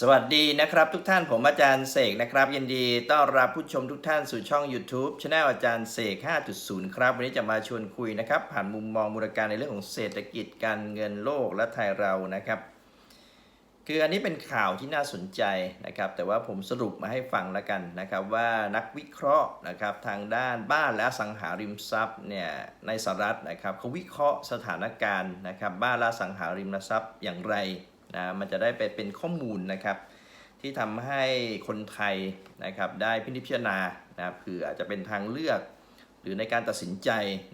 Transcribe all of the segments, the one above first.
สวัสดีนะครับทุกท่านผมอาจารย์เสกนะครับ ยินดีต้อนรับผู้ชมทุกท่านสู่ช่อง YouTube ช anel อาจารย์เสก 5.0 ครับ วันนี้จะมาชวนคุยนะครับ ผ่านมุมมองมูลการในเรื่องของเศรษฐกิจการเงินโลกและไทยเรานะครับ คืออันนี้เป็นข่าวที่น่าสนใจนะครับ แต่ว่าผมสรุปมาให้ฟังแล้วกันนะครับว่านักวิเคราะห์นะครับทางด้านบ้านและสังหาริมทรัพย์เนี่ยในสหรัฐนะครับเขาวิเคราะห์สถานการณ์นะครับบ้านและสังหาริมทรัพย์อย่างไร นะมันจะได้ไปเป็นข้อมูลนะครับ ที่ทำให้คนไทยนะครับได้พิจารณานะครับคืออาจจะเป็นทางเลือก หรือในการตัดสินใจ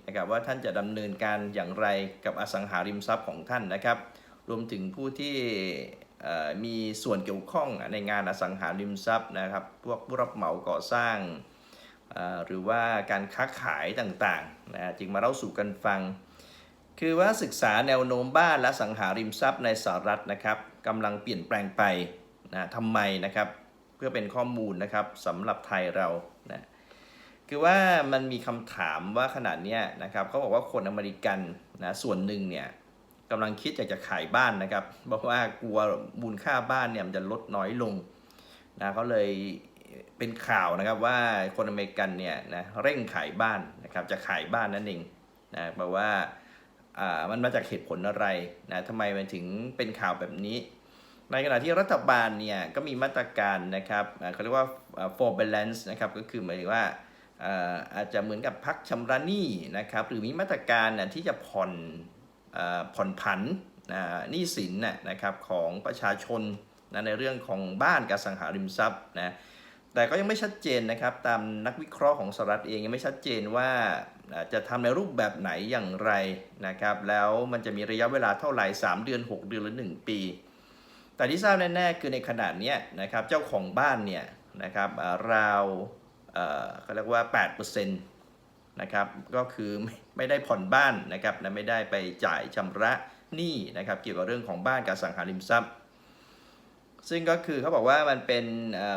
นะครับว่าท่านจะดำเนินการอย่างไรกับอสังหาริมทรัพย์ของท่านนะครับ รวมถึงผู้ที่มีส่วนเกี่ยวข้องในงานอสังหาริมทรัพย์นะครับ พวกผู้รับเหมาก่อสร้าง หรือว่าการค้าขายต่างๆนะจึงมาเล่าสู่กันฟัง คือว่าศึกษาแนวโน้มบ้านและสังหาริมทรัพย์ในสหรัฐนะครับกำลังเปลี่ยนแปลงไปนะทำไมนะครับ เพื่อเป็นข้อมูลนะครับสำหรับไทยเรานะคือว่ามันมีคำถามว่าขนาดนี้นะครับเขาบอกว่าคนอเมริกันนะส่วนหนึ่งเนี่ยกำลังคิดอยากจะขายบ้านนะครับเพราะว่ากลัวมูลค่าบ้านเนี่ยมันจะลดน้อยลงนะเขาเลยเป็นข่าวนะครับว่าคนอเมริกันเนี่ยนะเร่งขายบ้านนะครับจะขายบ้านนั่นเองนะแปลว่าอ่า มันมาจากเหตุผลอะไรนะทำไมมันถึงเป็นข่าวแบบนี้ ในขณะที่รัฐบาลเนี่ยก็มีมาตรการนะครับเขาเรียกว่า for balance นะครับก็คือหมายถึงว่าอาจจะเหมือนกับพักชำระหนี้นะครับหรือมีมาตรการนะที่จะผ่อนผ่อนผันหนี้สินนะนะครับของประชาชนนะในเรื่องของบ้านกับสังหาริมทรัพย์นะ แต่ก็ยังไม่ชัดเจนนะครับ ตามนักวิเคราะห์ของสหรัฐเองยังไม่ชัดเจนว่าจะทำในรูปแบบไหนอย่างไรนะครับ แล้วมันจะมีระยะเวลาเท่าไหร่ 3 เดือน 6 เดือนหรือ 1 ปี แต่ที่ทราบแน่ๆคือในขนาดนี้นะครับเจ้าของบ้านเนี่ยนะครับราวเออเขาเรียกว่า 8%นะครับก็คือไม่ได้ผ่อนบ้านนะครับและไม่ได้ไปจ่ายชำระหนี้นะครับเกี่ยวกับเรื่องของบ้านกับสังหาริมทรัพย์ ซึ่งก็คือเขาบอกว่ามันเป็น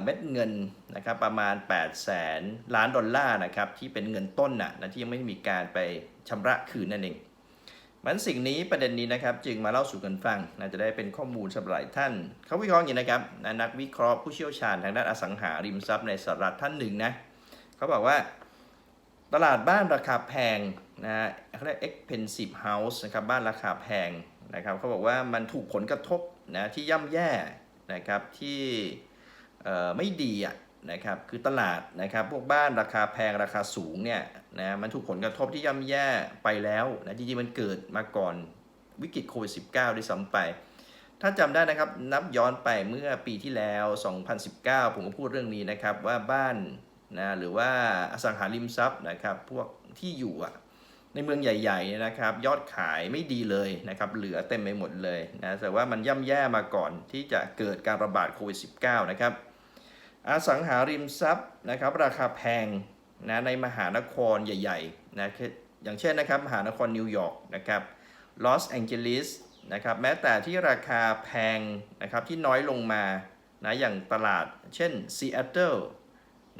เม็ดเงินนะครับประมาณ 8 0 0แสนล้านดอลลาร์นะครับที่เป็นเงินต้นน่ะนะที่ยังไม่มีการไปชำระคืนนั่นเองมันสิ่งนี้ประเด็นนี้นะครับจึงมาเล่าสู่กันฟังนะจะได้เป็นข้อมูลสำหรับหลายท่าน เขาวิเคราะห์อย่างนี้นะครับนะนักวิเคราะห์ผู้เชี่ยวชาญทางด้านอสังหาริมทรัพย์ในสหรัฐท่านหนึ่งนะเขาบอกว่าตลาดบ้านราคาแพงนะเขาเรียก expensive house นะครับบ้านราคาแพงนะครับเขาบอกว่ามันถูกผลกระทบนะที่ย่ำแย่ นะครับที่ไม่ดีอะนะครับคือตลาดนะครับพวกบ้านราคาแพงราคาสูงเนี่ยนะมันถูกผลกระทบที่ย่ำแย่ไปแล้วนะจริงๆมันเกิดมาก่อนวิกฤตโควิด -19 ด้วยซ้ำไป ถ้าจำได้นะครับนับย้อนไปเมื่อปีที่แล้ว 2019 ผมก็พูดเรื่องนี้นะครับว่าบ้านนะหรือว่าอสังหาริมทรัพย์นะครับพวกที่อยู่อะ ในเมืองใหญ่ๆเนี่ยนะครับ ยอดขายไม่ดีเลยนะครับ เหลือเต็มไปหมดเลยนะแต่ว่ามันย่ำแย่มาก่อนที่จะเกิดการระบาดโควิด -19 นะครับ อสังหาริมทรัพย์นะครับ ราคาแพงนะในมหานครใหญ่ๆนะอย่างเช่นนะครับ มหานครนิวยอร์กนะครับลอสแองเจลิสนะครับแม้แต่ที่ราคาแพงนะครับที่น้อยลงมานะอย่างตลาดเช่นซีแอตเทิล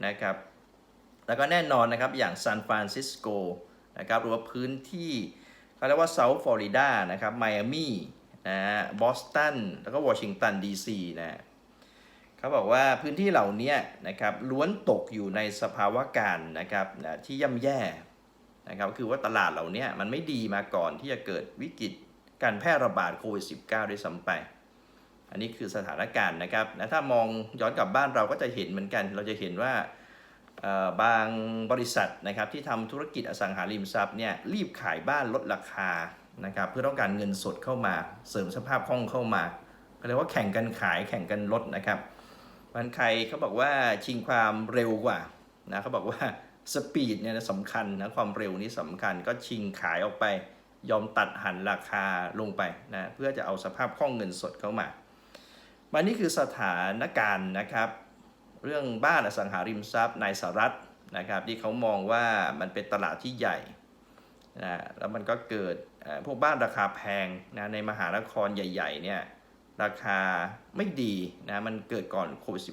นะครับแล้วก็แน่นอนนะครับอย่างซานฟรานซิสโก นะครับหรือว่าพื้นที่เขาเรียกว่าเซาท์ฟลอริดานะครับไมอามี่นะฮะบอสตันแล้วก็วอชิงตันดีซีนะเขาบอกว่าพื้นที่เหล่านี้นะครับล้วนตกอยู่ในสภาวะการนะครับนะที่ย่ำแย่นะครับคือว่าตลาดเหล่านี้มันไม่ดีมาก่อนที่จะเกิดวิกฤตการแพร่ระบาดโควิด -19 ด้วยซ้ำไป อันนี้คือสถานการณ์นะครับนะถ้ามองย้อนกลับบ้านเราก็จะเห็นเหมือนกัน เราจะเห็นว่า บางบริษัทนะครับที่ทำธุรกิจอสังหาริมทรัพย์เนี่ยรีบขายบ้านลดราคานะครับเพื่อต้องการเงินสดเข้ามาเสริมสภาพคล่องเข้ามาก็เรียกว่าแข่งกันขายแข่งกันลดนะครับมันใครเขาบอกว่าชิงความเร็วกว่านะเขาบอกว่าสปีดเนี่ยสำคัญนะความเร็วนี้สำคัญก็ชิงขายออกไป ยอมตัดหันราคาลงไปนะเพื่อจะเอาสภาพคล่องเงินสดเข้ามามันนี่คือสถานการณ์นะครับ เรื่องบ้านอสังหาริมทรัพย์ในสหรัฐนะครับที่เขามองว่ามันเป็นตลาดที่ใหญ่นะแล้วมันก็เกิดพวกบ้านราคาแพงนะในมหานครใหญ่ๆเนี่ยราคาไม่ดีนะมันเกิดก่อนโควิด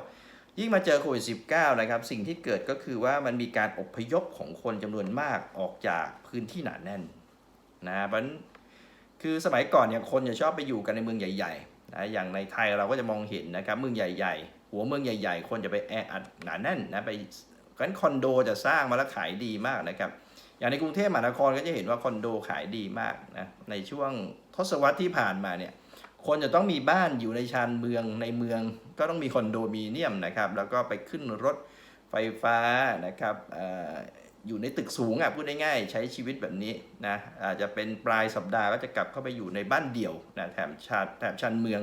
-19 ยิ่งมาเจอโควิด -19 นะครับสิ่งที่เกิดก็คือว่ามันมีการอพยพของคนจำนวนมากออกจากพื้นที่หนาแน่นนะเพราะฉะนั้นคือสมัยก่อนเนี่ยคนจะชอบไปอยู่กันในเมืองใหญ่ๆนะอย่างในไทยเราก็จะมองเห็นนะครับเมืองใหญ่ ๆ หัวเมืองใหญ่ ๆ คนจะไปแออัดหนาแน่นนะไปกันคอนโดจะสร้างมาแล้วขายดีมากนะครับ อย่างในกรุงเทพมหานครก็จะเห็นว่าคอนโดขายดีมากนะในช่วงทศวรรษที่ผ่านมาเนี่ยคนจะต้องมีบ้านอยู่ในชานเมืองในเมือง ก็ต้องมีคอนโดมิเนียมนะครับ แล้วก็ไปขึ้นรถไฟฟ้านะครับออยู่ในตึกสูงอะพูดง่ายๆใช้ชีวิตแบบนี้นะอาจจะเป็นปลายสัปดาห์ก็จะกลับเข้าไปอยู่ในบ้านเดี่ยวนะแถมชาแถมชานเมือง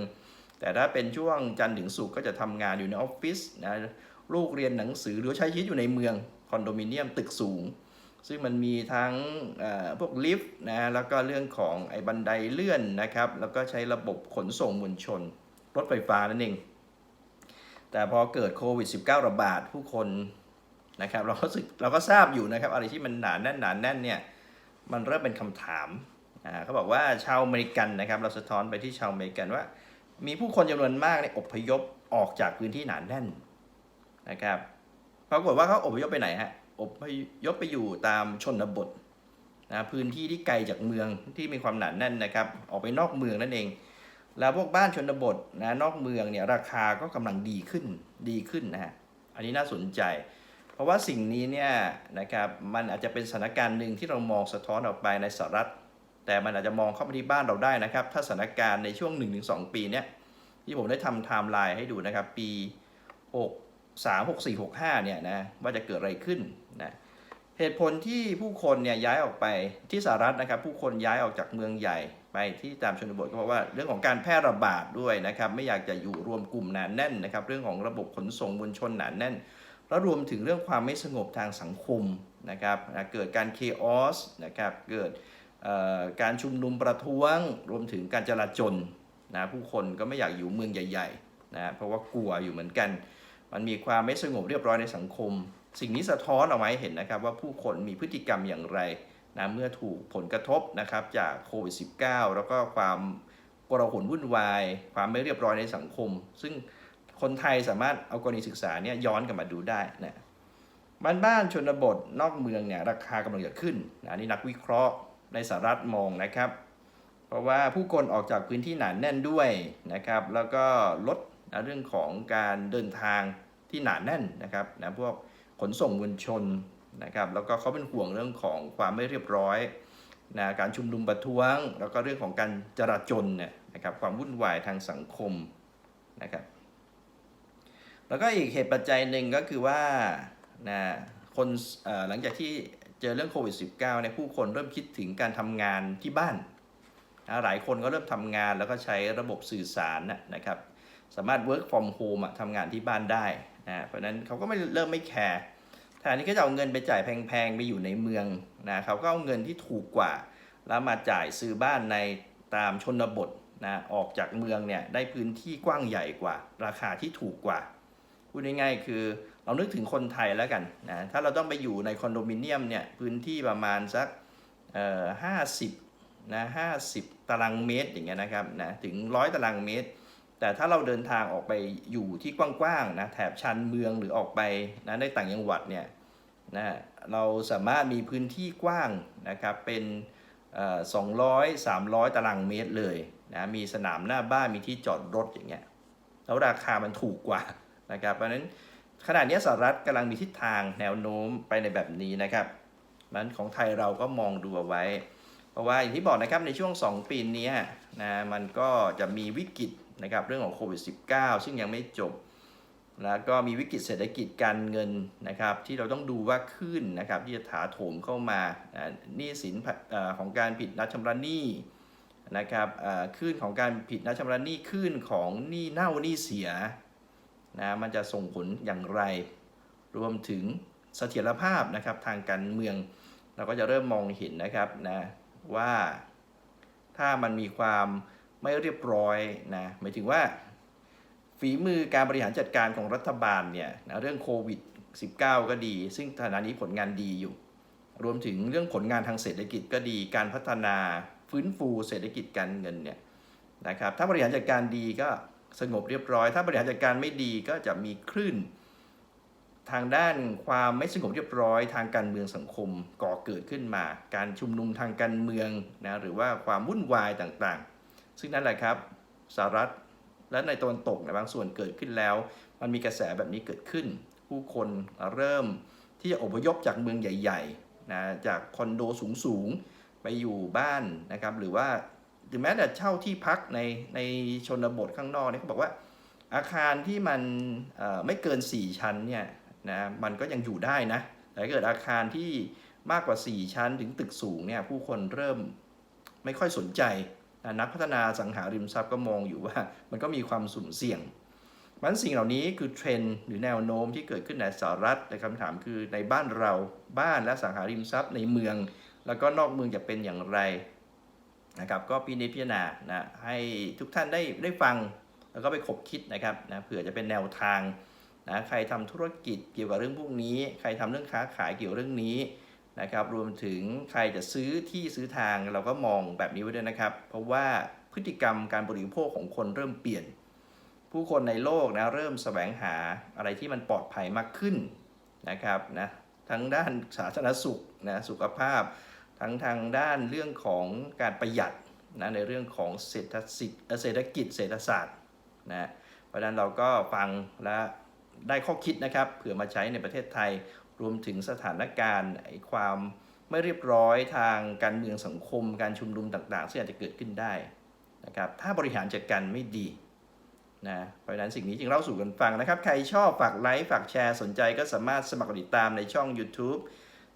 แต่ถ้าเป็นช่วงจันทร์ถึงศุกร์ก็จะทำงานอยู่ในออฟฟิศนะลูกเรียนหนังสือหรือใช้ชีวิตอยู่ในเมืองคอนโดมิเนียมตึกสูง ซึ่งมันมีทั้งพวกลิฟต์นะแล้วก็เรื่องของไอ้บันไดเลื่อนนะครับแล้วก็ใช้ระบบขนส่งมวลชน รถไฟฟ้านั่นเอง แต่พอเกิดโควิด -19 ระบาดผู้คนนะครับเราก็สึกเราก็ทราบอยู่นะครับอะไรที่มันหนาแน่นหนาแน่นเนี่ยมันเริ่มเป็นคำถามอ่าเขาบอกว่าชาวอเมริกันนะครับเราสะท้อนไปที่ชาวอเมริกันว่า มีผู้คนจำนวนมากเนี่ยอพยพออกจากพื้นที่หนาแน่นนะครับปรากฏว่าเขาอพยพไปไหนฮะอพยพไปอยู่ตามชนบทนะพื้นที่ที่ไกลจากเมืองที่มีความหนาแน่นนะครับ ออกไปนอกเมืองนั่นเอง แล้วพวกบ้านชนบทนะนอกเมืองเนี่ยราคาก็กำลังดีขึ้นดีขึ้นนะฮะอันนี้น่าสนใจ เพราะว่าสิ่งนี้เนี่ยนะครับมันอาจจะเป็นสถานการณ์หนึ่งที่เรามองสะท้อนออกไปในสหรัฐ แต่มันอาจจะมองเข้ามาที่บ้านเราได้นะครับ ถ้าสถานการณ์ในช่วง 1-2 ปีเนี้ยที่ผมได้ทำไทม์ไลน์ให้ดูนะครับ ปี 6 3 6 4 6 5เนี่ยนะว่าจะเกิดอะไรขึ้นนะเหตุผลที่ผู้คนเนี่ยย้ายออกไปที่สหรัฐนะครับ ผู้คนย้ายออกจากเมืองใหญ่ไปที่ตามชนบทก็เพราะว่าเรื่องของการแพร่ระบาดด้วยนะครับ ไม่อยากจะอยู่รวมกลุ่มหนานแน่นนะครับ เรื่องของระบบขนส่งมวลชนหนานแน่น แล้วรวมถึงเรื่องความไม่สงบทางสังคมนะครับนะเกิดการเคออสนะครับเกิด การชุมนุมประท้วงรวมถึงการจลาจลนะผู้คนก็ไม่อยากอยู่เมืองใหญ่ๆนะเพราะว่ากลัวอยู่เหมือนกัน มันมีความไม่สงบเรียบร้อยในสังคม สิ่งนี้สะท้อนเอาไว้เห็นนะครับว่าผู้คนมีพฤติกรรมอย่างไรนะเมื่อถูกผลกระทบนะครับจากโควิด -19 แล้วก็ความกลาหลวุ่นวาย ความไม่เรียบร้อยในสังคม ซึ่งคนไทยสามารถเอากรณีศึกษาเนี่ยย้อนกลับมาดูได้นะบ้านบ้านชนบทนอกเมืองเนี่ยราคากำลังจะขึ้นนะนี่นักวิเคราะห์ ในสหรัฐมองนะครับ เพราะว่าผู้คนออกจากพื้นที่หนานแน่นด้วยนะครับ แล้วก็ลดนะเรื่องของการเดินทางที่หนาแน่นนะครับนะพวกขนส่งมวลชนนะครับ แล้วก็เขาเป็นห่วงเรื่องของความไม่เรียบร้อยนะการชุมนุมประท้วง แล้วก็เรื่องของการจราจลเนี่ยนะครับความวุ่นวายทางสังคมนะครับ แล้วก็อีกเหตุปัจจัยหนึ่งก็คือว่านะคนหลังจากที่ เจอเรื่องโควิด -19 เนี่ยผู้คนเริ่มคิดถึงการทำงานที่บ้านนะหลายคนก็เริ่มทำงานแล้วก็ใช้ระบบสื่อสารนะครับ สามารถ work from home ทำงานที่บ้านได้นะเพราะนั้นเขาก็ไม่เริ่มไม่แคร์แทนที่เขาจะเอาเงินไปจ่ายแพงๆ ไปอยู่ในเมืองนะเขาก็เอาเงินที่ถูกกว่า แล้วมาจ่ายซื้อบ้านในตามชนบทนะออกจากเมืองเนี่ยได้พื้นที่กว้างใหญ่กว่า ราคาที่ถูกกว่า พูดง่ายๆคือเรานึกถึงคนไทยแล้วกันนะถ้าเราต้องไปอยู่ในคอนโดมิเนียมเนี่ยพื้นที่ประมาณสักเอ่อห้าสิบนะห้าสิบตารางเมตรอย่างเงี้ยนะครับนะถึงร้อยตารางเมตร แต่ถ้าเราเดินทางออกไปอยู่ที่กว้างๆนะแถบชานเมืองหรือออกไปนะในต่างจังหวัดเนี่ยนะเราสามารถมีพื้นที่กว้างนะครับเป็นสองร้อยสามร้อยตารางเมตรเลยนะมีสนามหน้าบ้านมีที่จอดรถอย่างเงี้ยแล้วราคามันถูกกว่า นะครับเพราะฉะนั้นขณะนี้สหรัฐกำลังมีทิศทางแนวโน้มไปในแบบนี้นะครับนั้นของไทยเราก็มองดูเอาไว้ เพราะว่าอย่างที่บอกนะครับในช่วง 2 ปีนี้นะมันก็จะมีวิกฤตนะครับเรื่องของโควิด -19 ซึ่งยังไม่จบ แล้วก็มีวิกฤตเศรษฐกิจการเงินนะครับที่เราต้องดูว่าขึ้นนะครับที่จะถาโถมเข้ามาหนี้สินของการผิดนัดชำระหนี้นะครับขึ้นของการผิดนัดชำระหนี้ขึ้นของหนี้เน่าหนี้เสีย นะมันจะส่งผลอย่างไร รวมถึงเสถียรภาพนะครับทางการเมือง เราก็จะเริ่มมองเห็นนะครับนะว่าถ้ามันมีความไม่เรียบร้อยนะหมายถึงว่า ฝีมือการบริหารจัดการของรัฐบาลเนี่ยนะเรื่องโควิด -19 ก็ดี ซึ่งขณะนี้ผลงานดีอยู่ รวมถึงเรื่องผลงานทางเศรษฐกิจก็ดี การพัฒนาฟื้นฟูเศรษฐกิจการเงินเนี่ยนะครับถ้าบริหารจัดการดีก็ สงบเรียบร้อย ถ้าบริหารจัดการไม่ดีก็จะมีคลื่น ทางด้านความไม่สงบเรียบร้อย ทางการเมืองสังคมก่อเกิดขึ้นมา การชุมนุมทางการเมืองนะหรือว่าความวุ่นวายต่างๆ ซึ่งนั่นแหละครับสหรัฐและในตะวันตกในบางส่วนเกิดขึ้นแล้ว มันมีกระแสแบบนี้เกิดขึ้น ผู้คนเริ่มที่จะอพยพจากเมืองใหญ่ๆนะจากคอนโดสูงๆไปอยู่บ้านนะครับหรือว่า หรือแม้แต่เช่าที่พักในในชนบทข้างนอกเนี่ยเขาบอกว่า อาคารที่มันไม่เกิน 4 ชั้นเนี่ยนะมันก็ยังอยู่ได้นะแต่เกิดอาคารที่มากกว่า 4 ชั้นถึงตึกสูงเนี่ยผู้คนเริ่มไม่ค่อยสนใจนะนักพัฒนาสังหาริมทรัพย์ก็มองอยู่ว่า มันก็มีความสุ่มเสี่ยงมันสิ่งเหล่านี้คือเทรนด์หรือแนวโน้มที่เกิดขึ้นในสหรัฐแต่คำถามคือในบ้านเราบ้านและสังหาริมทรัพย์ในเมือง แล้วก็นอกเมืองจะเป็นอย่างไร นะครับก็พิจารณานะให้ทุกท่านได้ได้ฟังแล้วก็ไปคบคิดนะครับนะเผื่อจะเป็นแนวทางนะใครทำธุรกิจเกี่ยวกับเรื่องพวกนี้ ใครทำเรื่องค้าขายเกี่ยวกับเรื่องนี้นะครับรวมถึงใครจะซื้อที่ซื้อทางเราก็มองแบบนี้ไว้ด้วยนะครับ เพราะว่าพฤติกรรมการบริโภคของคนเริ่มเปลี่ยน ผู้คนในโลกนะเริ่มแสวงหาอะไรที่มันปลอดภัยมากขึ้นนะครับนะทั้งด้านสาธารณสุขนะสุขภาพ ทั้งทางด้านเรื่องของการประหยัดนะในเรื่องของเศรษฐศิษย์เศรษฐกิจเศรษฐศาสตร์นะเพราะฉะนั้นเราก็ฟังและได้ข้อคิดนะครับเผื่อมาใช้ในประเทศไทยรวมถึงสถานการณ์ไอความไม่เรียบร้อยทางการเมืองสังคม การชุมนุมต่างๆ ซึ่งอาจจะเกิดขึ้นได้นะครับถ้าบริหารจัดการไม่ดีนะเพราะฉะนั้นสิ่งนี้จึงเล่าสู่กันฟังนะครับ ใครชอบฝากไลค์ฝากแชร์สนใจก็สามารถสมัครติดตามในช่อง YouTube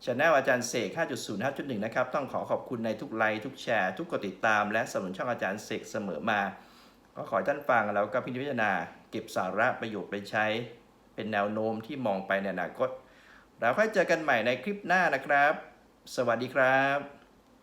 ช anel อาจารย์เสก 5.0 5.1 นะครับ ต้องขอขอบคุณในทุกไลค์ทุกแชร์ ทุกกดติดตาม และสนับสนุนช่องอาจารย์เสกเสมอมา ก็ขอให้ท่านฟังแล้วก็พิจารณาเก็บสาระประโยชน์ไปใช้ เป็นแนวโน้มที่มองไปในอนาคต เราค่อยเจอกันใหม่ในคลิปหน้านะครับ สวัสดีครับ